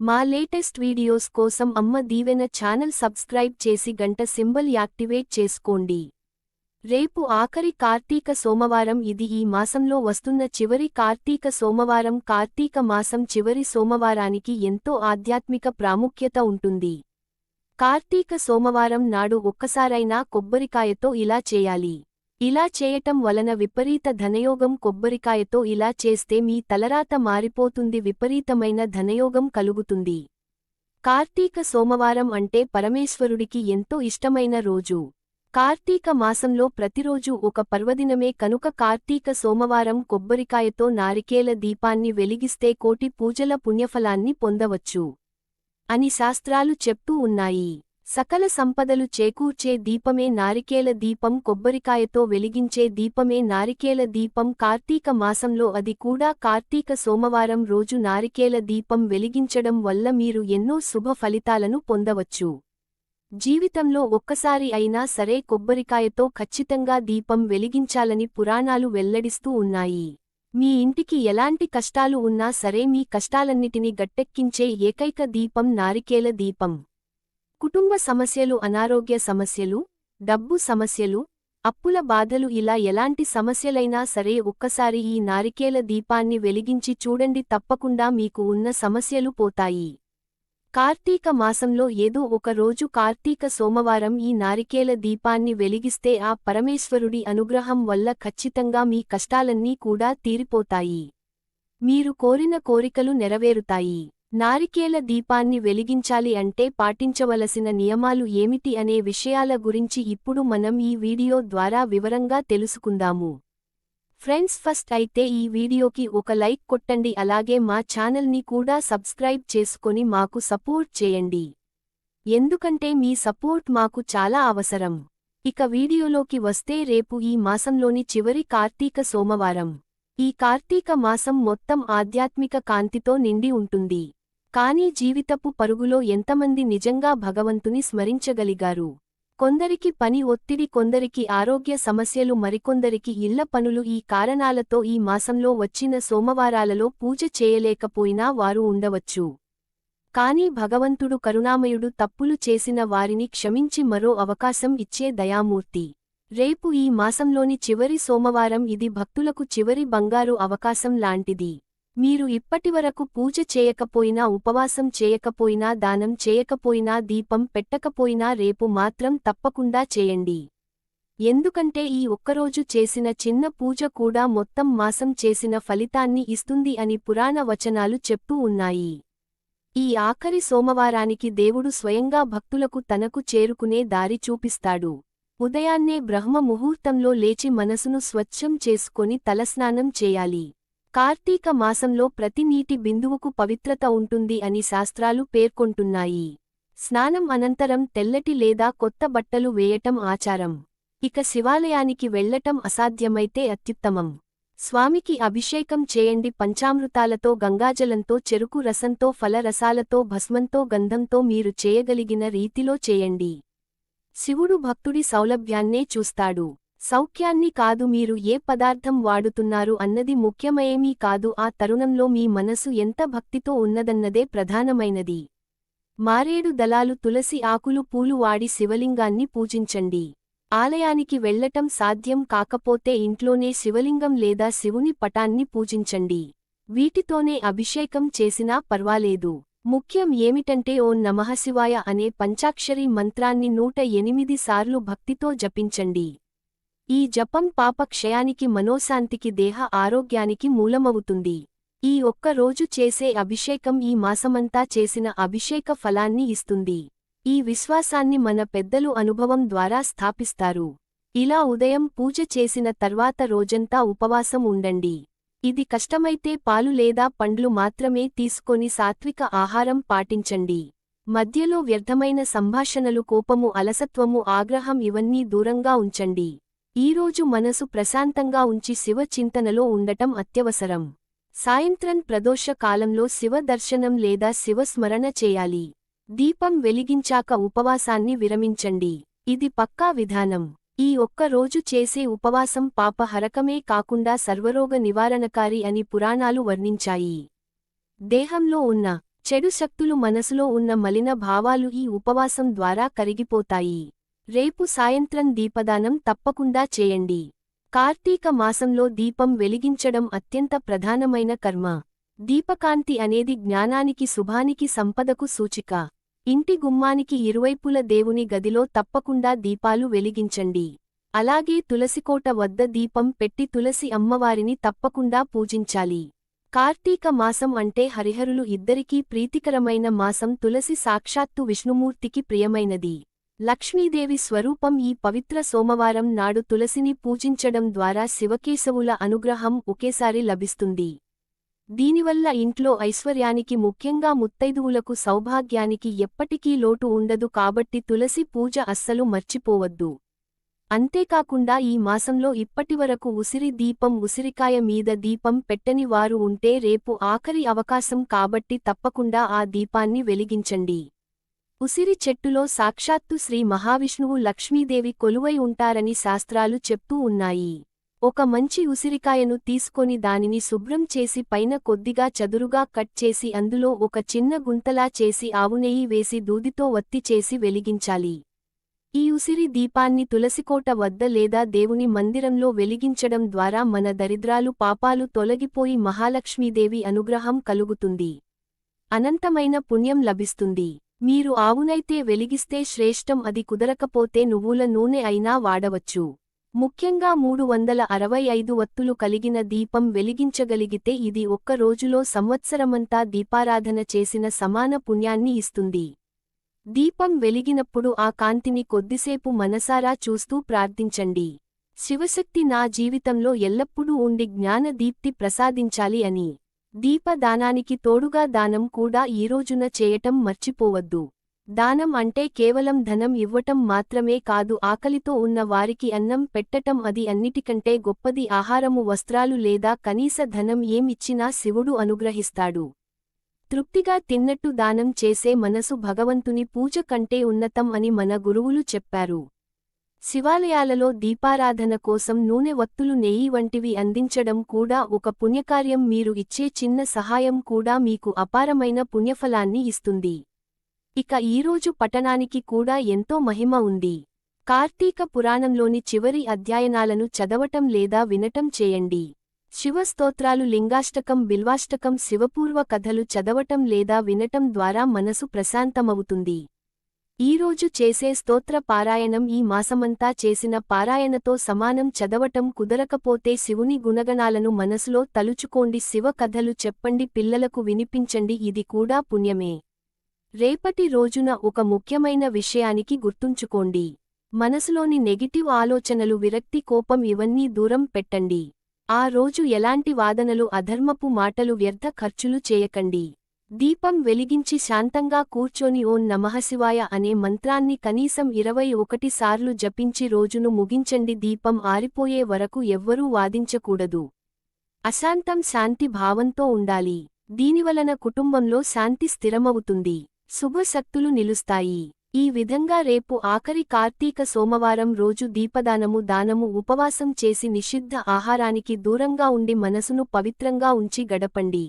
మా latest videos కోసం అమ్మ దీవెన ఛానల్ సబ్స్క్రైబ్ చేసి గంట సింబల్ యాక్టివేట్ చేసుకోండి. రేపు ఆఖరి కార్తీక సోమవారం ఇది ఈ మాసంలో వస్తున్న చివరి కార్తీక సోమవారం. కార్తీక మాసం చివరి సోమవారానికి ఎంతో ఆధ్యాత్మిక ప్రాముఖ్యత ఉంటుంది. కార్తీక సోమవారం నాడు ఒక్కసారైనా కొబ్బరికాయతో ఇలా చేయాలి. ఇలా చేయటం వలన విపరీత ధనయోగం కొబ్బరికాయతో ఇలా చేస్తే మీ తలరాత మారిపోతుంది విపరీతమైన ధనయోగం కలుగుతుంది. కార్తీక సోమవారం అంటే పరమేశ్వరుడికి ఎంతో ఇష్టమైన రోజు. కార్తీక మాసంలో ప్రతిరోజు ఒక పర్వదినమే కనుక కార్తీక సోమవారం కొబ్బరికాయతో నారికేల దీపాన్ని వెలిగిస్తే కోటి పూజల పుణ్యఫలాన్ని పొందవచ్చు. అని శాస్త్రాలు చెప్తూ ఉన్నాయి. సకల సంపదలు చేకూర్చే దీపమే నారికేల దీపం కొబ్బరికాయతో వెలిగించే దీపమే నారికేల దీపం. కార్తీక మాసంలో అది కూడా కార్తీక సోమవారం రోజు నారికేల దీపం వెలిగించడం వల్ల మీరు ఎన్నో శుభ ఫలితాలను పొందవచ్చు. జీవితంలో ఒక్కసారి అయినా సరే కొబ్బరికాయతో ఖచ్చితంగా దీపం వెలిగించాలని పురాణాలు వెల్లడిస్తూ ఉన్నాయి. మీ ఇంటికి ఎలాంటి కష్టాలు ఉన్నా సరే మీ కష్టాలన్నిటినీ గట్టెక్కించే ఏకైక దీపం నారికేల దీపం. కుటుంబ సమస్యలు అనారోగ్య సమస్యలు డబ్బు సమస్యలు అప్పుల బాధలు ఇలా ఎలాంటి సమస్యలైనా సరే ఒక్కసారి ఈ నారికేల దీపాన్ని వెలిగించి చూడండి తప్పకుండా మీకు ఉన్న సమస్యలు పోతాయి. కార్తీక మాసంలో ఏదో ఒక రోజు కార్తీక సోమవారం ఈ నారికేల దీపాన్ని వెలిగిస్తే ఆ పరమేశ్వరుడి అనుగ్రహం వల్ల ఖచ్చితంగా మీ కష్టాలన్నీ కూడా తీరిపోతాయి. మీరు కోరిన కోరికలు నెరవేరుతాయి. నారికేల దీపాన్ని వెలిగించాలి అంటే పాటించవలసిన నియమాలు ఏమిటి అనే విషయాల గురించి ఇప్పుడు మనం ఈ వీడియో ద్వారా వివరంగా తెలుసుకుందాము. ఫ్రెండ్స్ ఫస్ట్ అయితే ఈ వీడియోకి ఒక లైక్ కొట్టండి అలాగే మా ఛానల్ని కూడా సబ్స్క్రైబ్ చేసుకొని మాకు సపోర్ట్ చేయండి. ఎందుకంటే మీ సపోర్ట్ మాకు చాలా అవసరం. ఇక వీడియోలోకి వస్తే రేపు ఈ మాసంలోని చివరి కార్తీక సోమవారం. ఈ కార్తీక మాసం మొత్తం ఆధ్యాత్మిక కాంతితో నిండి ఉంటుంది. కానీ జీవితపు పరుగులో ఎంతమంది నిజంగా భగవంతుని స్మరించగలిగారు? కొందరికి పని ఒత్తిడి కొందరికి ఆరోగ్య సమస్యలు మరికొందరికి ఇళ్ళ పనులు ఈ కారణాలతో ఈ మాసంలో వచ్చిన సోమవారాలలో పూజ చేయలేకపోయినా వారు ఉండవచ్చు. కానీ భగవంతుడు కరుణామయుడు తప్పులు చేసిన వారిని క్షమించి మరో అవకాశం ఇచ్చే దయామూర్తి. రేపు ఈ మాసంలోని చివరి సోమవారం ఇది భక్తులకు చివరి బంగారు అవకాశం లాంటిది. మీరు ఇప్పటివరకు పూజ చేయకపోయినా ఉపవాసం చేయకపోయినా దానం చేయకపోయినా దీపం పెట్టకపోయినా రేపు మాత్రం తప్పకుండా చేయండి. ఎందుకంటే ఈ ఒక్కరోజు చేసిన చిన్న పూజ కూడా మొత్తం మాసం చేసిన ఫలితాన్ని ఇస్తుంది అని పురాణ వచనాలు చెప్తూ ఉన్నాయి. ఈ ఆఖరి సోమవారానికి దేవుడు స్వయంగా భక్తులకు తనకు చేరుకునే దారి చూపిస్తాడు. ఉదయాన్నే బ్రహ్మ ముహూర్తంలో లేచి మనసును స్వచ్ఛం చేసుకొని తలస్నానం చేయాలి. కార్తీక మాసంలో ప్రతి నీటి బిందువుకు పవిత్రత ఉంటుంది అని శాస్త్రాలు పేర్కొంటున్నాయి. స్నానం అనంతరం తెల్లటి లేదా కొత్త బట్టలు వేయటం ఆచారం. ఇక శివాలయానికి వెళ్ళటం అసాధ్యమైతే అత్యుత్తమం. స్వామికి అభిషేకం చేయండి పంచామృతాలతో గంగాజలంతో చెరుకు రసంతో ఫలరసాలతో భస్మంతో గంధంతో మీరు చేయగలిగిన రీతిలో చేయండి. శివుడు భక్తుడి సౌలభ్యాన్నే చూస్తాడు. సౌఖ్యాన్ని కాదు మీరు ఏ పదార్థం వాడుతున్నారు అన్నది ముఖ్యమయేమీ కాదు ఆ తరుణంలో మీ మనసు ఎంత భక్తితో ఉన్నదన్నదే ప్రధానమైనది. మారేడు దళాలు తులసి ఆకులు పూలు వాడి శివలింగాన్ని పూజించండి. ఆలయానికి వెళ్ళటం సాధ్యం కాకపోతే ఇంట్లోనే శివలింగం లేదా శివుని పటాన్ని పూజించండి. వీటితోనే అభిషేకం చేసినా పర్వాలేదు. ముఖ్యం ఏమిటంటే ఓం నమఃశివాయ అనే పంచాక్షరి మంత్రాన్ని నూట ఎనిమిది సార్లు భక్తితో జపించండి. ఈ జపం పాప క్షయానికి మనోశాంతికి దేహ ఆరోగ్యానికి మూలమవుతుంది. ఈ ఒక్క రోజు చేసే అభిషేకం ఈ మాసమంతా చేసిన అభిషేక ఫలాన్ని ఇస్తుంది. ఈ విశ్వాసాన్ని మన పెద్దలు అనుభవం ద్వారా స్థాపిస్తారు. ఇలా ఉదయం పూజ చేసిన తర్వాత రోజంతా ఉపవాసం ఉండండి. ఇది కష్టమైతే పాలు లేదా పండ్లు మాత్రమే తీసుకొని సాత్విక ఆహారం పాటించండి. మధ్యలో వ్యర్థమైన సంభాషణలు కోపము అలసత్వము ఆగ్రహం ఇవన్నీ దూరంగా ఉంచండి. ఈరోజు మనసు ప్రశాంతంగా ఉంచి శివ చింతనలో ఉండటం అత్యవసరం. సాయంత్రం ప్రదోష కాలంలో శివ దర్శనం లేదా శివస్మరణ చేయాలి. దీపం వెలిగించాక ఉపవాసాన్ని విరమించండి. ఇది పక్కా విధానం. ఈ ఒక్క రోజు చేసే ఉపవాసం పాపహరకమే కాకుండా సర్వరోగ నివారణకారి అని పురాణాలు వర్ణించాయి. దేహంలో ఉన్న చెడు శక్తులు మనసులో ఉన్న మలిన భావాలు ఈ ఉపవాసం ద్వారా కరిగిపోతాయి. రేపు సాయంత్రం దీపదానం తప్పకుండా చేయండి. కార్తీక మాసంలో దీపం వెలిగించడం అత్యంత ప్రధానమైన కర్మ. దీపకాంతి అనేది జ్ఞానానికి శుభానికి సంపదకు సూచిక. ఇంటి గుమ్మానికి ఇరువైపుల దేవుని గదిలో తప్పకుండా దీపాలు వెలిగించండి. అలాగే తులసికోట వద్ద దీపం పెట్టి తులసి అమ్మవారిని తప్పకుండా పూజించాలి. కార్తీక మాసం అంటే హరిహరులు ఇద్దరికీ ప్రీతికరమైన మాసం. తులసి సాక్షాత్తు విష్ణుమూర్తికి ప్రియమైనది. లక్ష్మీదేవి స్వరూపం ఈ పవిత్ర సోమవారం నాడు తులసిని పూజించడం ద్వారా శివకేశవుల అనుగ్రహం ఒకేసారి లభిస్తుంది. దీనివల్ల ఇంట్లో ఐశ్వర్యానికి ముఖ్యంగా ముత్తైదువులకు సౌభాగ్యానికి ఎప్పటికీ లోటు ఉండదు కాబట్టి తులసి పూజ అస్సలు మర్చిపోవద్దు. అంతేకాకుండా ఈ మాసంలో ఇప్పటివరకు ఉసిరి దీపం ఉసిరికాయ మీద దీపం పెట్టని వారు ఉంటే రేపు ఆఖరి అవకాశం కాబట్టి తప్పకుండా ఆ దీపాన్ని వెలిగించండి. ఉసిరి చెట్టులో సాక్షాత్తు శ్రీ మహావిష్ణువు లక్ష్మీదేవి కొలువై ఉంటారని శాస్త్రాలు చెప్తూ ఉన్నాయి. ఒక మంచి ఉసిరికాయను తీసుకొని దానిని శుభ్రం చేసి పైన కొద్దిగా చదురుగా కట్ చేసి అందులో ఒక చిన్న గుంతలా చేసి ఆవునెయ్యి వేసి దూదితో వత్తి చేసి వెలిగించాలి. ఈ ఉసిరి దీపాన్ని తులసికోట వద్ద లేదా దేవుని మందిరంలో వెలిగించడం ద్వారా మన దరిద్రాలు పాపాలు తొలగిపోయి మహాలక్ష్మీదేవి అనుగ్రహం కలుగుతుంది. అనంతమైన పుణ్యం లభిస్తుంది. మీరు ఆవునైతే వెలిగిస్తే శ్రేష్టం అది కుదరకపోతే నువ్వుల నూనె అయినా వాడవచ్చు. ముఖ్యంగా మూడు వందల అరవై ఐదు వత్తులు కలిగిన దీపం వెలిగించగలిగితే ఇది ఒక్క రోజులో సంవత్సరమంతా దీపారాధన చేసిన సమాన పుణ్యాన్ని ఇస్తుంది. దీపం వెలిగినప్పుడు ఆ కాంతిని కొద్దిసేపు మనసారా చూస్తూ ప్రార్థించండి. శివశక్తి నా జీవితంలో ఎల్లప్పుడూ ఉండి జ్ఞానదీప్తి ప్రసాదించాలి అని. దీపదానానికి తోడుగా దానం కూడా ఈరోజున చేయటం మర్చిపోవద్దు. దానం అంటే కేవలం ధనం ఇవ్వటం మాత్రమే కాదు ఆకలితో ఉన్న వారికి అన్నం పెట్టటం అది అన్నిటికంటే గొప్పది. ఆహారము వస్త్రాలు లేదా కనీస ధనం ఏమిచ్చినా శివుడు అనుగ్రహిస్తాడు. తృప్తిగా తిన్నట్టు దానం చేసే మనసు భగవంతుని పూజ కంటే ఉన్నతం అని మన గురువులు చెప్పారు. శివాలయాలలో దీపారాధన కోసం నూనె వత్తులు నెయ్యి వంటివి అందించడం కూడా ఒక పుణ్యకార్యం. మీరు ఇచ్చే చిన్న సహాయం కూడా మీకు అపారమైన పుణ్యఫలాన్ని ఇస్తుంది. ఇక ఈరోజు పఠనానికి కూడా ఎంతో మహిమ ఉంది. కార్తీక పురాణంలోని చివరి అధ్యయనాలను చదవటం లేదా వినటం చేయండి. శివస్తోత్రాలు లింగాష్టకం బిల్వాష్టకం శివపూర్వ కథలు చదవటం లేదా వినటం ద్వారా మనసు ప్రశాంతమవుతుంది. ఈరోజు చేసే స్తోత్ర పారాయణం ఈ మాసమంతా చేసిన పారాయణతో సమానం చదవటం కుదరకపోతే శివుని గుణగణాలను మనసులో తలుచుకోండి శివ కథలు చెప్పండి పిల్లలకు వినిపించండి ఇది కూడా పుణ్యమే. రేపటి రోజున ఒక ముఖ్యమైన విషయానికి గుర్తుంచుకోండి. మనసులోని నెగిటివ్ ఆలోచనలు విరక్తి కోపం ఇవన్నీ దూరం పెట్టండి. ఆ రోజు ఎలాంటి వాదనలు అధర్మపు మాటలు వ్యర్థ ఖర్చులు చేయకండి. దీపం వెలిగించి శాంతంగా కూర్చొని ఓం నమఃశివాయ అనే మంత్రాన్ని కనీసం ఇరవై ఒకటి సార్లు జపించి రోజును ముగించండి. దీపం ఆరిపోయే వరకు ఎవ్వరూ వాదించకూడదు. అశాంతం శాంతి భావంతో ఉండాలి. దీనివలన కుటుంబంలో శాంతి స్థిరమవుతుంది. శుభశక్తులు నిలుస్తాయి. ఈ విధంగా రేపు ఆఖరి కార్తీక సోమవారం రోజు దీపదానము దానము ఉపవాసం చేసి నిషిద్ధ ఆహారానికి దూరంగా ఉండి మనసును పవిత్రంగా ఉంచి గడపండి.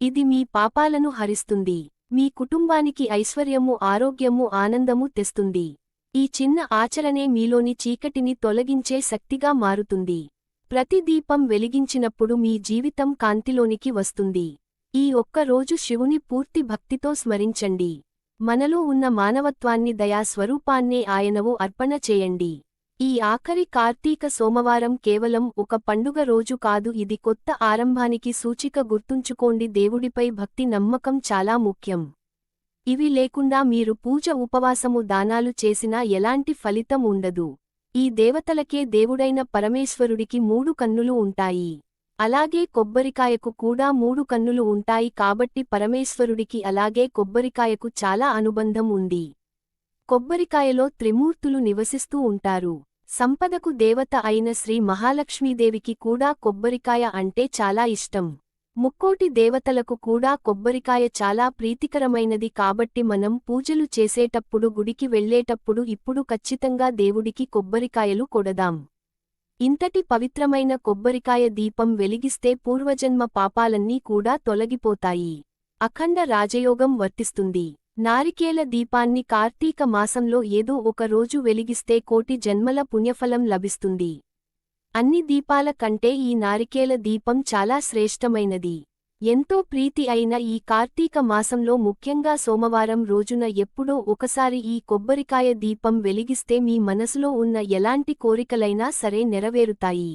ఇది మీ పాపాలను హరిస్తుంది. మీ కుటుంబానికి ఐశ్వర్యము ఆరోగ్యము ఆనందము తెస్తుంది. ఈ చిన్న ఆచరణే మీలోని చీకటిని తొలగించే శక్తిగా మారుతుంది. ప్రతి దీపం వెలిగించినప్పుడు మీ జీవితం కాంతిలోనికి వస్తుంది. ఈ ఒక్క రోజు శివుని పూర్తి భక్తితో స్మరించండి. మనలో ఉన్న మానవత్వాన్ని దయా స్వరూపాన్నే ఆయనవు అర్పణ చేయండి. ఈ ఆఖరి కార్తీక సోమవారం కేవలం ఒక పండుగ రోజు కాదు ఇది కొత్త ఆరంభానికి సూచిక గుర్తుంచుకోండి. దేవుడిపై భక్తి నమ్మకం చాలా ముఖ్యం. ఇవి లేకుండా మీరు పూజ ఉపవాసము దానాలు చేసినా ఎలాంటి ఫలితం ఉండదు. ఈ దేవతలకే దేవుడైన పరమేశ్వరుడికి మూడు కన్నులు ఉంటాయి. అలాగే కొబ్బరికాయకు కూడా మూడు కన్నులు ఉంటాయి కాబట్టి పరమేశ్వరుడికి అలాగే కొబ్బరికాయకు చాలా అనుబంధం ఉంది. కొబ్బరికాయలో త్రిమూర్తులు నివసిస్తూ ఉంటారు. సంపదకు దేవత అయిన శ్రీ మహాలక్ష్మీదేవికి కూడా కొబ్బరికాయ అంటే చాలా ఇష్టం. ముక్కోటి దేవతలకు కూడా కొబ్బరికాయ చాలా ప్రీతికరమైనది కాబట్టి మనం పూజలు చేసేటప్పుడు గుడికి వెళ్ళేటప్పుడు ఇప్పుడు ఖచ్చితంగా దేవుడికి కొబ్బరికాయలు కొడదాం. ఇంతటి పవిత్రమైన కొబ్బరికాయ దీపం వెలిగిస్తే పూర్వజన్మ పాపాలన్నీ కూడా తొలగిపోతాయి. అఖండ రాజయోగం వర్తిస్తుంది. నారికేల దీపాన్ని కార్తీక మాసంలో ఏదో ఒక రోజు వెలిగిస్తే కోటి జన్మల పుణ్యఫలం లభిస్తుంది. అన్ని దీపాల కంటే ఈ నారికేల దీపం చాలా శ్రేష్టమైనది. ఎంతో ప్రీతి అయిన ఈ కార్తీక మాసంలో ముఖ్యంగా సోమవారం రోజున ఎప్పుడో ఒకసారి ఈ కొబ్బరికాయ దీపం వెలిగిస్తే మీ మనసులో ఉన్న ఎలాంటి కోరికలైనా సరే నెరవేరుతాయి.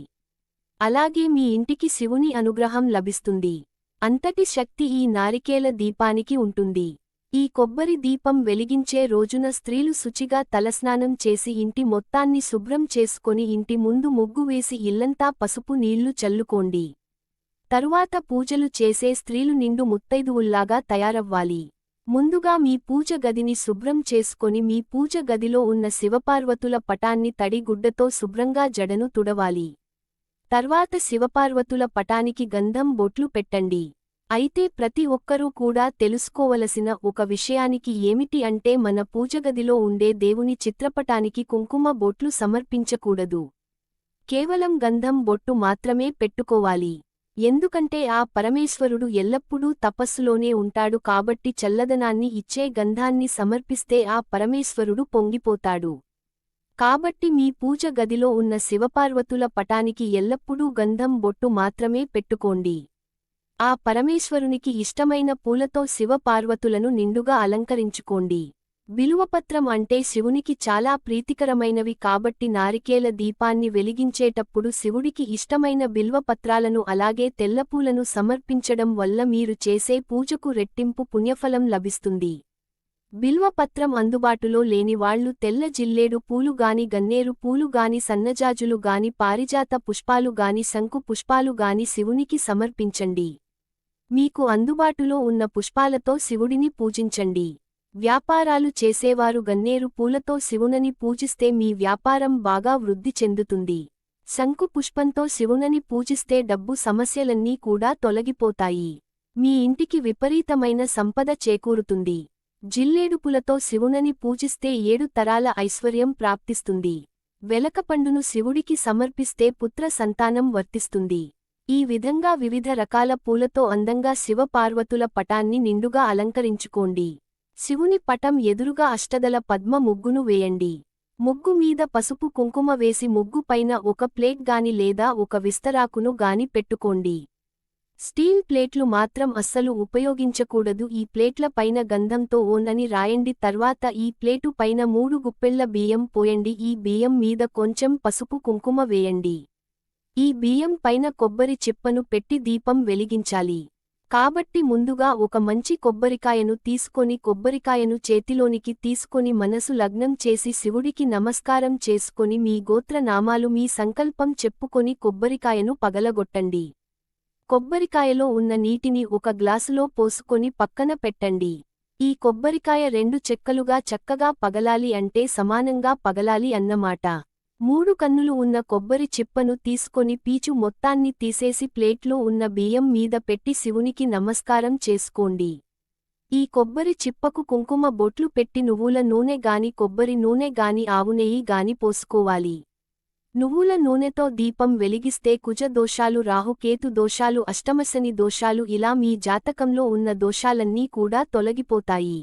అలాగే మీ ఇంటికి శివుని అనుగ్రహం లభిస్తుంది. అంతటి శక్తి ఈ నారికేల దీపానికి ఉంటుంది. ఈ కొబ్బరి దీపం వెలిగించే రోజున స్త్రీలు శుచిగా తలస్నానం చేసి ఇంటి మొత్తాన్ని శుభ్రం చేసుకొని ఇంటి ముందు ముగ్గు వేసి ఇల్లంతా పసుపు నీళ్ళు చల్లుకోండి. తరువాత పూజలు చేసే స్త్రీలు నిండు ముత్తైదువుల్లాగా తయారవ్వాలి. ముందుగా మీ పూజ గదిని శుభ్రం చేసుకొని మీ పూజ గదిలో ఉన్న శివపార్వతుల పటాన్ని తడి గుడ్డతో శుభ్రంగా జడను తుడవాలి. తర్వాత శివపార్వతుల పటానికి గంధం బొట్లు పెట్టండి. అయితే ప్రతి ఒక్కరూ కూడా తెలుసుకోవలసిన ఒక విషయానికి ఏమిటి అంటే మన పూజగదిలో ఉండే దేవుని చిత్రపటానికి కుంకుమ బొట్లు సమర్పించకూడదు. కేవలం గంధం బొట్టు మాత్రమే పెట్టుకోవాలి. ఎందుకంటే ఆ పరమేశ్వరుడు ఎల్లప్పుడూ తపస్సులోనే ఉంటాడు కాబట్టి చల్లదనాన్ని ఇచ్చే గంధాన్ని సమర్పిస్తే ఆ పరమేశ్వరుడు పొంగిపోతాడు. కాబట్టి మీ పూజ గదిలో ఉన్న శివపార్వతుల పటానికి ఎల్లప్పుడూ గంధం బొట్టు మాత్రమే పెట్టుకోండి. ఆ పరమేశ్వరునికి ఇష్టమైన పూలతో శివపార్వతులను నిండుగా అలంకరించుకోండి. బిలువపత్రం అంటే శివునికి చాలా ప్రీతికరమైనవి కాబట్టి నారికేల దీపాన్ని వెలిగించేటప్పుడు శివుడికి ఇష్టమైన బిల్వపత్రాలను అలాగే తెల్లపూలను సమర్పించడం వల్ల మీరు చేసే పూజకు రెట్టింపు పుణ్యఫలం లభిస్తుంది. బిల్వపత్రం అందుబాటులో లేనివాళ్ళు తెల్ల జిల్లేడు పూలు గాని గన్నేరు పూలు గాని సన్నజాజులు గాని పారిజాత పుష్పాలు గాని శంకు పుష్పాలు గాని శివునికి సమర్పించండి. మీకు అందుబాటులో ఉన్న పుష్పాలతో శివుడిని పూజించండి. వ్యాపారాలు చేసేవారు గన్నేరు పూలతో శివునని పూజిస్తే మీ వ్యాపారం బాగా వృద్ధి చెందుతుంది. శంకు పుష్పంతో శివునని పూజిస్తే డబ్బు సమస్యలన్నీ కూడా తొలగిపోతాయి. మీ ఇంటికి విపరీతమైన సంపద చేకూరుతుంది. జిల్లేడుపులతో శివునని పూజిస్తే ఏడు తరాల ఐశ్వర్యం ప్రాప్తిస్తుంది. వెలకపండును శివుడికి సమర్పిస్తే పుత్ర సంతానం వర్తిస్తుంది. ఈ విధంగా వివిధ రకాల పూలతో అందంగా శివపార్వతుల పటాన్ని నిండుగా అలంకరించుకోండి. శివుని పటం ఎదురుగా అష్టదల పద్మ ముగ్గును వేయండి. ముగ్గు మీద పసుపు కుంకుమ వేసి ముగ్గు పైన ఒక ప్లేట్ గాని లేదా ఒక విస్తరాకును గాని పెట్టుకోండి. స్టీల్ ప్లేట్లు మాత్రం అస్సలు ఉపయోగించకూడదు. ఈ ప్లేట్ల పైన గంధంతో ఓనని రాయండి. తర్వాత ఈ ప్లేటు పైన మూడు గుప్పెళ్ళ బియ్యం పోయండి. ఈ బియ్యం మీద కొంచెం పసుపు కుంకుమ వేయండి. ఈ బియ్యం పైన కొబ్బరి చిప్పను పెట్టి దీపం వెలిగించాలి. కాబట్టి ముందుగా ఒక మంచి కొబ్బరికాయను తీసుకొని కొబ్బరికాయను చేతిలోనికి తీసుకొని మనసు లగ్నం చేసి శివుడికి నమస్కారం చేసుకొని మీ గోత్రనామాలు మీ సంకల్పం చెప్పుకొని కొబ్బరికాయను పగలగొట్టండి. కొబ్బరికాయలో ఉన్న నీటిని ఒక గ్లాసులో పోసుకొని పక్కన పెట్టండి. ఈ కొబ్బరికాయ రెండు చెక్కలుగా చక్కగా పగలాలి అంటే సమానంగా పగలాలి అన్నమాట. మూడు కన్నులు ఉన్న కొబ్బరి చిప్పను తీసుకొని పీచు మొత్తాన్ని తీసేసి ప్లేట్లో ఉన్న బియ్యం మీద పెట్టి శివునికి నమస్కారం చేసుకోండి. ఈ కొబ్బరి చిప్పకు కుంకుమ బొట్లు పెట్టి నువ్వుల నూనె గాని కొబ్బరి నూనె గాని ఆవునెయ్యి గాని పోసుకోవాలి. నువ్వుల నూనెతో దీపం వెలిగిస్తే కుజ దోషాలు రాహుకేతు దోషాలు అష్టమశని దోషాలు ఇలా మీ జాతకంలో ఉన్న దోషాలన్నీ కూడా తొలగిపోతాయి.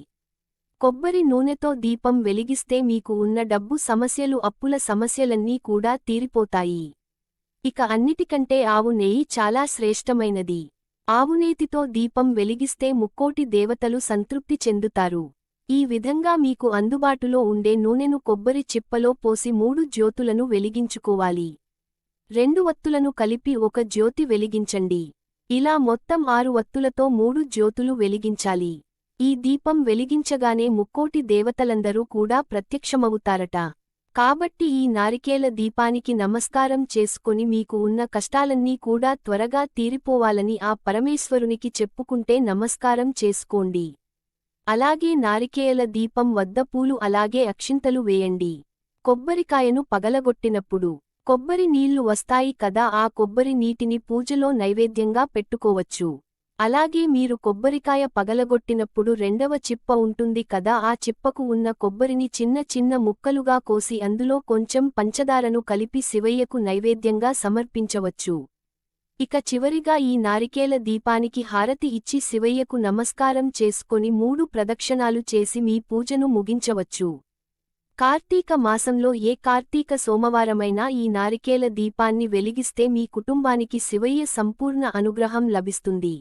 కొబ్బరి నూనెతో దీపం వెలిగిస్తే మీకు ఉన్న డబ్బు సమస్యలు అప్పుల సమస్యలన్నీ కూడా తీరిపోతాయి. ఇక అన్నిటికంటే ఆవు నెయ్యి చాలా శ్రేష్టమైనది. ఆవునేతితో దీపం వెలిగిస్తే ముక్కోటి దేవతలు సంతృప్తి చెందుతారు. ఈ విధంగా మీకు అందుబాటులో ఉండే నూనెను కొబ్బరి చిప్పలో పోసి మూడు జ్యోతులను వెలిగించుకోవాలి. రెండు వత్తులను కలిపి ఒక జ్యోతి వెలిగించండి. ఇలా మొత్తం ఆరు వత్తులతో మూడు జ్యోతులు వెలిగించాలి. ఈ దీపం వెలిగించగానే ముక్కోటి దేవతలందరూ కూడా ప్రత్యక్షమవుతారట. కాబట్టి ఈ నారికేల దీపానికి నమస్కారం చేసుకుని మీకు ఉన్న కష్టాలన్నీ కూడా త్వరగా తీరిపోవాలని ఆ పరమేశ్వరునికి చెప్పుకుంటే నమస్కారం చేసుకోండి. అలాగే నారికేయల దీపం వద్ద పూలు అలాగే అక్షింతలు వేయండి. కొబ్బరికాయను పగలగొట్టినప్పుడు కొబ్బరి నీళ్ళు వస్తాయి కదా ఆ కొబ్బరి నీటిని పూజలో నైవేద్యంగా పెట్టుకోవచ్చు. అలాగే మీరు కొబ్బరికాయ పగలగొట్టినప్పుడు రెండవ చిప్ప ఉంటుంది కదా ఆ చిప్పకు ఉన్న కొబ్బరిని చిన్న చిన్న ముక్కలుగా కోసి అందులో కొంచెం పంచదారను కలిపి శివయ్యకు నైవేద్యంగా సమర్పించవచ్చు. ఇక చివరిగా ఈ నారికేల దీపానికి హారతి ఇచ్చి శివయ్యకు నమస్కారం చేసుకొని మూడు ప్రదక్షిణాలు చేసి మీ పూజను ముగించవచ్చు. కార్తీక మాసంలో ఏ కార్తీక సోమవారమైనా ఈ నారికేల దీపాన్ని వెలిగిస్తే మీ కుటుంబానికి శివయ్య సంపూర్ణ అనుగ్రహం లభిస్తుంది.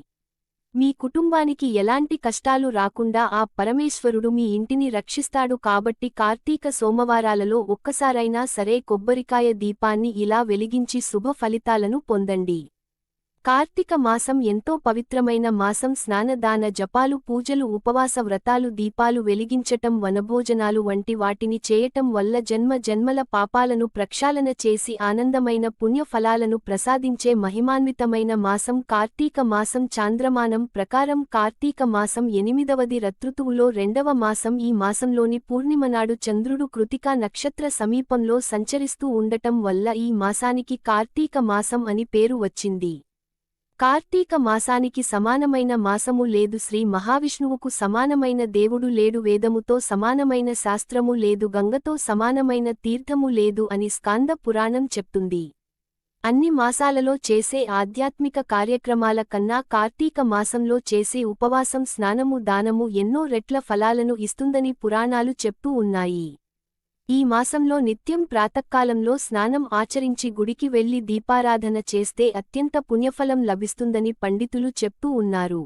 మీ కుటుంబానికి ఎలాంటి కష్టాలు రాకుండా ఆ పరమేశ్వరుడు మీ ఇంటిని రక్షిస్తాడు కాబట్టి కార్తీక సోమవారాలలో ఒక్కసారైనా సరే కొబ్బరికాయ దీపాన్ని ఇలా వెలిగించి శుభ ఫలితాలను పొందండి. కార్తీక మాసం ఎంతో పవిత్రమైన మాసం. స్నానదాన జపాలు పూజలు ఉపవాస వ్రతాలు దీపాలు వెలిగించటం వనభోజనాలు వంటి వాటిని చేయటం వల్ల జన్మ జన్మల పాపాలను ప్రక్షాళన చేసి ఆనందమైన పుణ్యఫలాలను ప్రసాదించే మహిమాన్వితమైన మాసం. కార్తీక మాసం చాంద్రమానం ప్రకారం కార్తీక మాసం ఎనిమిదవది రతృతువులో రెండవ మాసం. ఈ మాసంలోని పూర్ణిమనాడు చంద్రుడు కృతికా నక్షత్ర సమీపంలో సంచరిస్తూ ఉండటం వల్ల ఈ మాసానికి కార్తీక మాసం అని పేరు వచ్చింది. కార్తీక మాసానికి సమానమైన మాసము లేదు. శ్రీ మహావిష్ణువుకు సమానమైన దేవుడు లేడు. వేదముతో సమానమైన శాస్త్రము లేదు. గంగతో సమానమైన తీర్థము లేదు అని స్కాంద పురాణం చెప్తుంది. అన్ని మాసాలలో చేసే ఆధ్యాత్మిక కార్యక్రమాల కన్నా కార్తీక మాసంలో చేసే ఉపవాసం స్నానము దానము ఎన్నో రెట్ల ఫలాలను ఇస్తుందని పురాణాలు చెప్తూ ఉన్నాయి. ఈ మాసంలో నిత్యం ప్రాతకాలంలో స్నానం ఆచరించి గుడికి వెళ్ళి దీపారాధన చేస్తే అత్యంత పుణ్యఫలం లభిస్తుందని పండితులు చెప్తూ ఉన్నారు.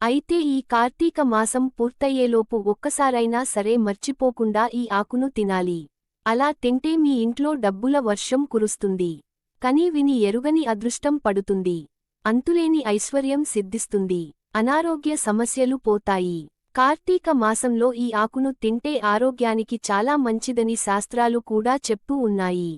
అయితే ఈ కార్తీక మాసం పూర్తయ్యేలోపు ఒక్కసారైనా సరే మర్చిపోకుండా ఈ ఆకును తినాలి. అలా తింటే మీ ఇంట్లో డబ్బుల వర్షం కురుస్తుంది. కనీ విని ఎరుగని అదృష్టం పడుతుంది. అంతులేని ఐశ్వర్యం సిద్ధిస్తుంది. అనారోగ్య సమస్యలు పోతాయి. కార్తీక మాసంలో ఈ ఆకును తింటే ఆరోగ్యానికి చాలా మంచిదని శాస్త్రాలు కూడా చెప్తూ ఉన్నాయి.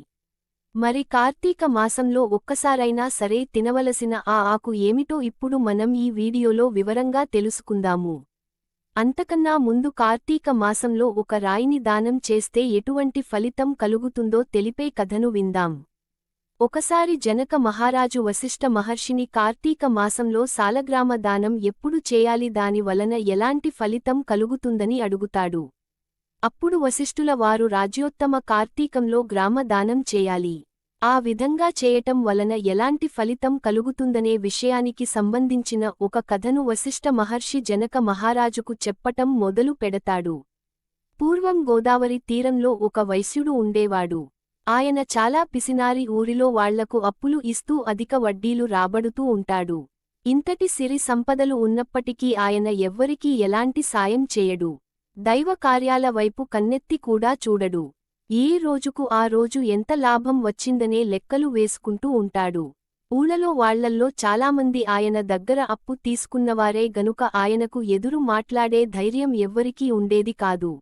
మరి కార్తీక మాసంలో ఒక్కసారైనా సరే తినవలసిన ఆ ఆకు ఏమిటో ఇప్పుడు మనం ఈ వీడియోలో వివరంగా తెలుసుకుందాము. అంతకన్నా ముందు కార్తీక మాసంలో ఒక రాయిని దానం చేస్తే ఎటువంటి ఫలితం కలుగుతుందో తెలిపే కథను విందాం. ఒకసారి జనక మహారాజు వశిష్ఠ మహర్షిని కార్తీక మాసంలో సాలగ్రామ దానం ఎప్పుడు చేయాలి దాని వలన ఎలాంటి ఫలితం కలుగుతుందని అడుగుతాడు. అప్పుడు వశిష్ఠుల వారు రాజ్యోత్తమ కార్తీకంలో గ్రామ దానం చేయాలి. ఆ విధంగా చేయటం వలన ఎలాంటి ఫలితం కలుగుతుందనే విషయానికి సంబంధించిన ఒక కథను వశిష్ఠ మహర్షి జనక మహారాజుకు చెప్పటం మొదలు పెడతాడు. పూర్వం గోదావరి తీరంలో ఒక వైశ్యుడు ఉండేవాడు. ఆయన చాలా పిసినారి ఊరిలో వాళ్ళకు అప్పులు ఇస్తూ అధిక వడ్డీలు రాబడుతూ ఉంటాడు. ఇంతటి సిరి సంపదలు ఉన్నప్పటికీ ఆయన ఎవ్వరికీ ఎలాంటి సాయం చేయడు. దైవ కార్యాల వైపు కన్నెత్తి కూడా చూడడు. ఏ రోజుకు ఆ రోజు ఎంత లాభం వచ్చిందనే లెక్కలు వేసుకుంటూ ఉంటాడు. ఊళ్ళలో వాళ్ళల్లో చాలామంది ఆయన దగ్గర అప్పు తీసుకున్నవారే గనుక ఆయనకు ఎదురు మాట్లాడే ధైర్యం ఎవ్వరికీ ఉండేది కాదు.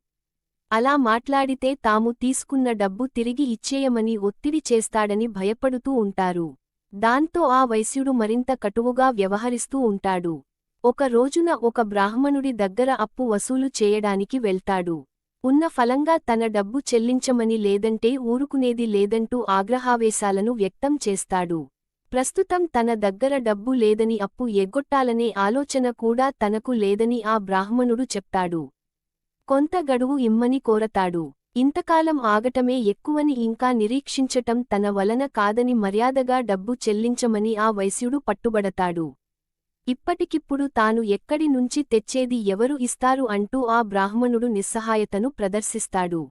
అలా మాట్లాడితే తాము తీసుకున్న డబ్బు తిరిగి ఇచ్చేయమని ఒత్తిడి చేస్తాడని భయపడుతూ ఉంటారు. దాంతో ఆ వైశ్యుడు మరింత కటువుగా వ్యవహరిస్తూ ఉంటాడు. ఒక రోజున ఒక బ్రాహ్మణుడి దగ్గర అప్పు వసూలు చేయడానికి వెళ్తాడు. ఉన్న ఫలంగా తన డబ్బు చెల్లించమని లేదంటే ఊరుకునేది లేదంటూ ఆగ్రహావేశాలను వ్యక్తం చేస్తాడు. ప్రస్తుతం తన దగ్గర డబ్బు లేదని అప్పు ఎగ్గొట్టాలనే ఆలోచన కూడా తనకు లేదని ఆ బ్రాహ్మణుడు చెప్తాడు. కొంత గడువు ఇమ్మని కోరతాడు. ఇంతకాలం ఆగటమే ఎక్కువని ఇంకా నిరీక్షించటం తన వలన కాదని మర్యాదగా డబ్బు చెల్లించమని ఆ వైశ్యుడు పట్టుబడతాడు. ఇప్పటికిప్పుడు తాను ఎక్కడి నుంచి తెచ్చేది ఎవరు ఇస్తారు అంటూ ఆ బ్రాహ్మణుడు నిస్సహాయతను ప్రదర్శిస్తాడు.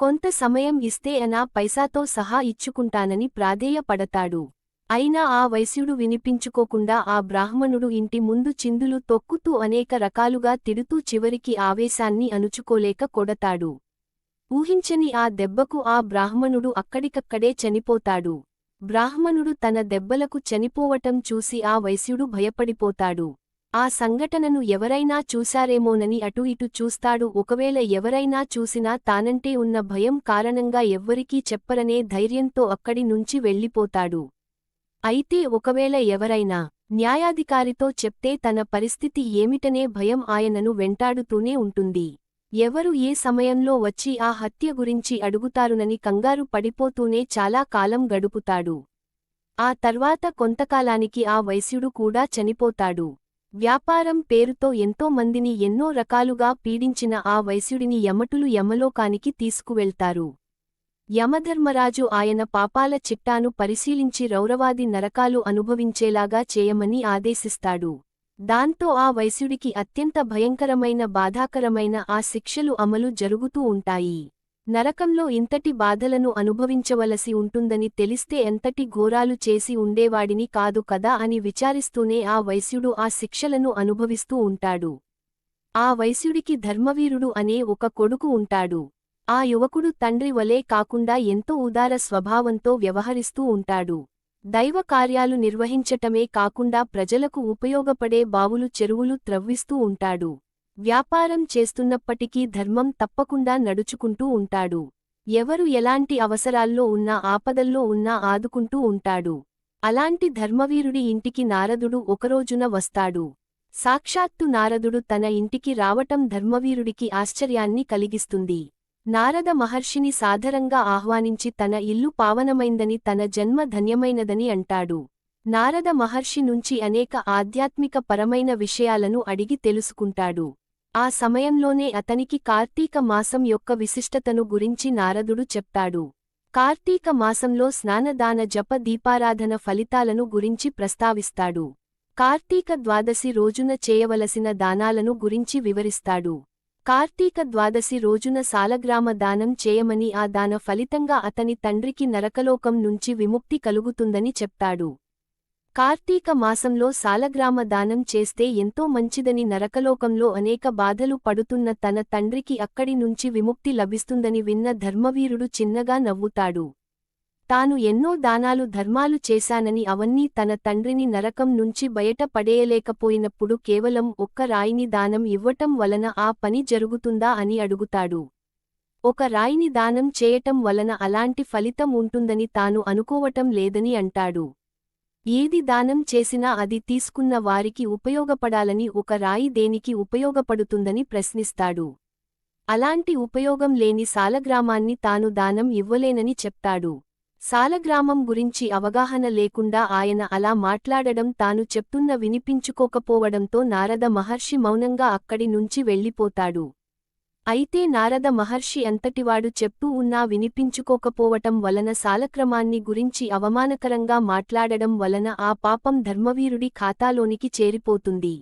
కొంత సమయం ఇస్తే అనా పైసాతో సహా ఇచ్చుకుంటానని ప్రాధేయపడతాడు. అయినా ఆ వైశ్యుడు వినిపించుకోకుండా ఆ బ్రాహ్మణుడు ఇంటి ముందు చిందులు తొక్కుతూ అనేక రకాలుగా తిడుతూ చివరికి ఆవేశాన్ని అణుచుకోలేక కొడతాడు. ఊహించని ఆ దెబ్బకు ఆ బ్రాహ్మణుడు అక్కడికక్కడే చనిపోతాడు. బ్రాహ్మణుడు తన దెబ్బలకు చనిపోవటం చూసి ఆ వైశ్యుడు భయపడిపోతాడు. ఆ సంఘటనను ఎవరైనా చూశారేమోనని అటు ఇటు చూస్తాడు. ఒకవేళ ఎవరైనా చూసినా తానంటే ఉన్న భయం కారణంగా ఎవ్వరికీ చెప్పరనే ధైర్యంతో అక్కడి నుంచి వెళ్ళిపోతాడు. అయితే ఒకవేళ ఎవరైనా న్యాయాధికారితో చెప్తే తన పరిస్థితి ఏమిటనే భయం ఆయనను వెంటాడుతూనే ఉంటుంది. ఎవరు ఏ సమయంలో వచ్చి ఆ హత్య గురించి అడుగుతారునని కంగారు పడిపోతూనే చాలా కాలం గడుపుతాడు. ఆ తర్వాత కొంతకాలానికి ఆ వైశ్యుడు కూడా చనిపోతాడు. వ్యాపారం పేరుతో ఎంతో మందిని ఎన్నో రకాలుగా పీడించిన ఆ వైశ్యుడిని యమటులు యమలోకానికి తీసుకువెళ్తారు. యమధర్మరాజు ఆయన పాపాల చిట్టాను పరిశీలించి రౌరవాది నరకాలు అనుభవించేలాగా చేయమని ఆదేశిస్తాడు. దాంతో ఆ వైశ్యుడికి అత్యంత భయంకరమైన బాధాకరమైన ఆ శిక్షలు అమలు జరుగుతూ ఉంటాయి. నరకంలో ఇంతటి బాధలను అనుభవించవలసి ఉంటుందని తెలిస్తే ఎంతటి ఘోరాలు చేసి ఉండేవాడిని కాదు కదా అని విచారిస్తూనే ఆ వైశ్యుడు ఆ శిక్షలను అనుభవిస్తూ ఉంటాడు. ఆ వైశ్యుడికి ధర్మవీరుడు అనే ఒక కొడుకు ఉంటాడు. ఆ యువకుడు తండ్రి వలే కాకుండా ఎంతో ఉదార స్వభావంతో వ్యవహరిస్తూ ఉంటాడు. దైవ కార్యాలు నిర్వహించటమే కాకుండా ప్రజలకు ఉపయోగపడే బావులు చెరువులు త్రవ్విస్తూ ఉంటాడు. వ్యాపారం చేస్తున్నప్పటికీ ధర్మం తప్పకుండా నడుచుకుంటూ ఉంటాడు. ఎవరు ఎలాంటి అవసరాల్లో ఉన్నా ఆపదల్లో ఉన్నా ఆదుకుంటూ ఉంటాడు. అలాంటి ధర్మవీరుడి ఇంటికి నారదుడు ఒకరోజున వస్తాడు. సాక్షాత్తు నారదుడు తన ఇంటికి రావటం ధర్మవీరుడికి ఆశ్చర్యాన్ని కలిగిస్తుంది. నారద మహర్షిని సాదరంగా ఆహ్వానించి తన ఇల్లు పావనమైందని తన జన్మ ధన్యమైనదని అంటాడు. నారద మహర్షి నుంచి అనేక ఆధ్యాత్మిక పరమైన విషయాలను అడిగి తెలుసుకుంటాడు. ఆ సమయంలోనే అతనికి కార్తీక మాసం యొక్క విశిష్టతను గురించి నారదుడు చెప్తాడు. కార్తీక మాసంలో స్నానదాన జప దీపారాధన ఫలితాలను గురించి ప్రస్తావిస్తాడు. కార్తీక ద్వాదశి రోజున చేయవలసిన దానాలను గురించి వివరిస్తాడు. కార్తీక ద్వాదశి రోజున సాలగ్రామ దానం చేయమని ఆ దాన ఫలితంగా అతని తండ్రికి నరకలోకం నుంచి విముక్తి కలుగుతుందని చెప్తాడు. కార్తీక మాసంలో సాలగ్రామ దానం చేస్తే ఎంతో మంచిదని నరకలోకంలో అనేక బాధలు పడుతున్న తన తండ్రికి అక్కడి నుంచి విముక్తి లభిస్తుందని విన్న ధర్మవీరుడు చిన్నగా నవ్వుతాడు. తాను ఎన్నో దానాలు ధర్మాలు చేశానని అవన్నీ తన తండ్రిని నరకం నుంచి బయట పడేయలేకపోయినప్పుడు కేవలం ఒక్క రాయిని దానం ఇవ్వటం వలన ఆ పని జరుగుతుందా అని అడుగుతాడు. ఒక రాయిని దానం చేయటం వలన అలాంటి ఫలితం ఉంటుందని తాను అనుకోవటం లేదని అంటాడు. ఏది దానం చేసినా అది తీసుకున్న వారికి ఉపయోగపడాలని ఒక రాయి దేనికి ఉపయోగపడుతుందని ప్రశ్నిస్తాడు. అలాంటి ఉపయోగం లేని సాలగ్రామాన్ని తాను దానం ఇవ్వలేనని చెప్తాడు. సాలగ్రామం గురించి అవగాహన లేకుండా ఆయన అలా మాట్లాడడం తాను చెప్తున్న వినిపించుకోకపోవడంతో నారద మహర్షి మౌనంగా అక్కడి నుంచి వెళ్ళిపోతాడు. అయితే నారద మహర్షి అంతటివాడు చెప్తూ ఉన్నా వినిపించుకోకపోవటం వలన సాలక్రమాన్ని గురించి అవమానకరంగా మాట్లాడడం వలన ఆ పాపం ధర్మవీరుడి ఖాతాలోనికి చేరిపోతుంది.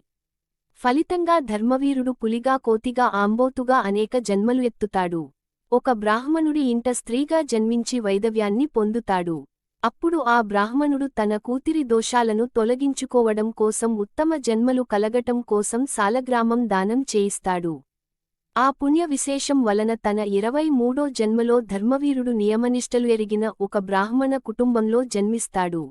ఫలితంగా ధర్మవీరుడు పులిగా కోతిగా ఆంబోతుగా అనేక జన్మలు ఎత్తుతాడు. ఒక బ్రాహ్మణుడి ఇంట స్త్రీగా జన్మించి వైదవ్యాన్ని పొందుతాడు. అప్పుడు ఆ బ్రాహ్మణుడు తన కూతిరి దోషాలను తొలగించుకోవడం కోసం ఉత్తమ జన్మలు కలగటం కోసం సాలగ్రామం దానం చేయిస్తాడు. ఆ పుణ్య విశేషం వలన తన ఇరవై మూడో జన్మలో ధర్మవీరుడు నియమనిష్టలు ఎరిగిన ఒక బ్రాహ్మణ కుటుంబంలో జన్మిస్తాడు.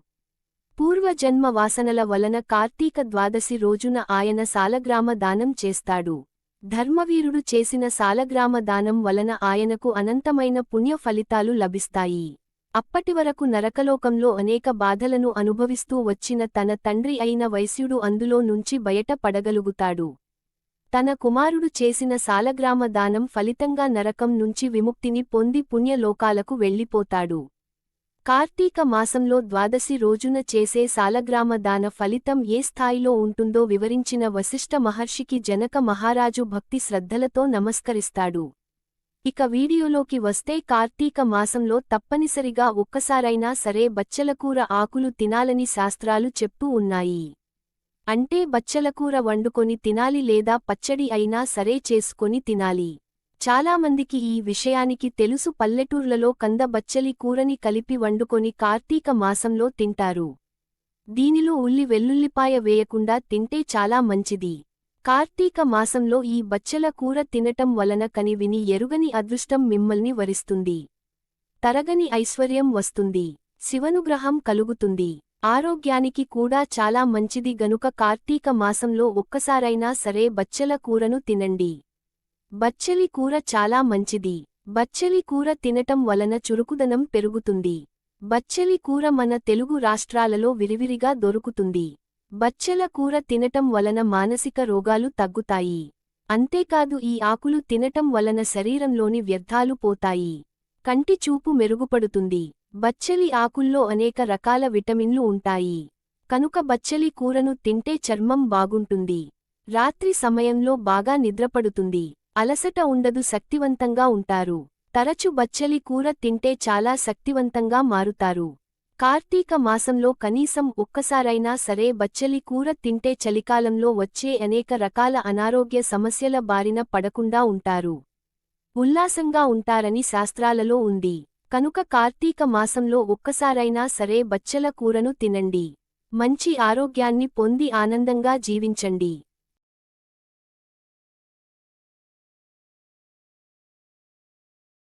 పూర్వజన్మ వాసనల వలన కార్తీక ద్వాదశి రోజున ఆయన సాలగ్రామ దానం చేస్తాడు. ధర్మవీరుడు చేసిన సాలగ్రామ దానం వలన ఆయనకు అనంతమైన పుణ్య ఫలితాలు లభిస్తాయి. అప్పటివరకు నరకలోకంలో అనేక బాధలను అనుభవిస్తూ వచ్చిన తన తండ్రి అయిన వైశ్యుడు అందులో నుంచి బయట పడగలుగుతాడు. తన కుమారుడు చేసిన సాలగ్రామ దానం ఫలితంగా నరకం నుంచి విముక్తిని పొంది పుణ్యలోకాలకు వెళ్ళిపోతాడు. కార్తీక మాసంలో ద్వాదశి రోజున చేసే సాలగ్రామ దాన ఫలితం ఏ స్థాయిలో ఉంటుందో వివరించిన వశిష్ఠ మహర్షికి జనక మహారాజు భక్తి శ్రద్ధలతో నమస్కరిస్తాడు. ఇక వీడియోలోకి వస్తే కార్తీక మాసంలో తప్పనిసరిగా ఒక్కసారైనా సరే బచ్చలకూర ఆకులు తినాలని శాస్త్రాలు చెప్తూ ఉన్నాయి. అంటే బచ్చలకూర వండుకొని తినాలి లేదా పచ్చడి అయినా సరే చేసుకొని తినాలి. చాలామందికి ఈ విషయానికి తెలుసు. పల్లెటూర్లలో కంద బచ్చలి కూరని కలిపి వండుకొని కార్తీక మాసంలో తింటారు. దీనిలో ఉల్లి వెల్లుల్లిపాయ వేయకుండా తింటే చాలా మంచిది. కార్తీక మాసంలో ఈ బచ్చల కూర తినటం వలన కనివిని ఎరుగని అదృష్టం మిమ్మల్ని వరిస్తుంది. తరగని ఐశ్వర్యం వస్తుంది. శివనుగ్రహం కలుగుతుంది. ఆరోగ్యానికి కూడా చాలా మంచిది. గనుక కార్తీక మాసంలో ఒక్కసారైనా సరే బచ్చల కూరను తినండి. బచ్చలి కూర చాలా మంచిది. బచ్చలి కూర తినటం వలన చురుకుదనం పెరుగుతుంది. బచ్చలి కూర మన తెలుగు రాష్ట్రాలలో విరివిరిగా దొరుకుతుంది. బచ్చల కూర తినటం వలన మానసిక రోగాలు తగ్గుతాయి. అంతేకాదు ఈ ఆకులు తినటం వలన శరీరంలోని వ్యర్థాలు పోతాయి. కంటి చూపు మెరుగుపడుతుంది. బచ్చలి ఆకుల్లో అనేక రకాల విటమిన్లు ఉంటాయి. కనుక బచ్చలి కూరను తింటే చర్మం బాగుంటుంది. రాత్రి సమయంలో బాగా నిద్రపడుతుంది. అలసట ఉండదు శక్తివంతంగా ఉంటారు. తరచు బచ్చలి కూర తింటే చాలా శక్తివంతంగా మారుతారు. కార్తీక మాసంలో కనీసం ఒక్కసారైనా సరే బచ్చలి కూర తింటే చలికాలంలో వచ్చే అనేక రకాల అనారోగ్య సమస్యల బారిన పడకుండా ఉంటారు. ఉల్లాసంగా ఉంటారని శాస్త్రాలలో ఉంది. కనుక కార్తీక మాసంలో ఒక్కసారైనా సరే బచ్చల కూరను తినండి. మంచి ఆరోగ్యాన్ని పొంది ఆనందంగా జీవించండి.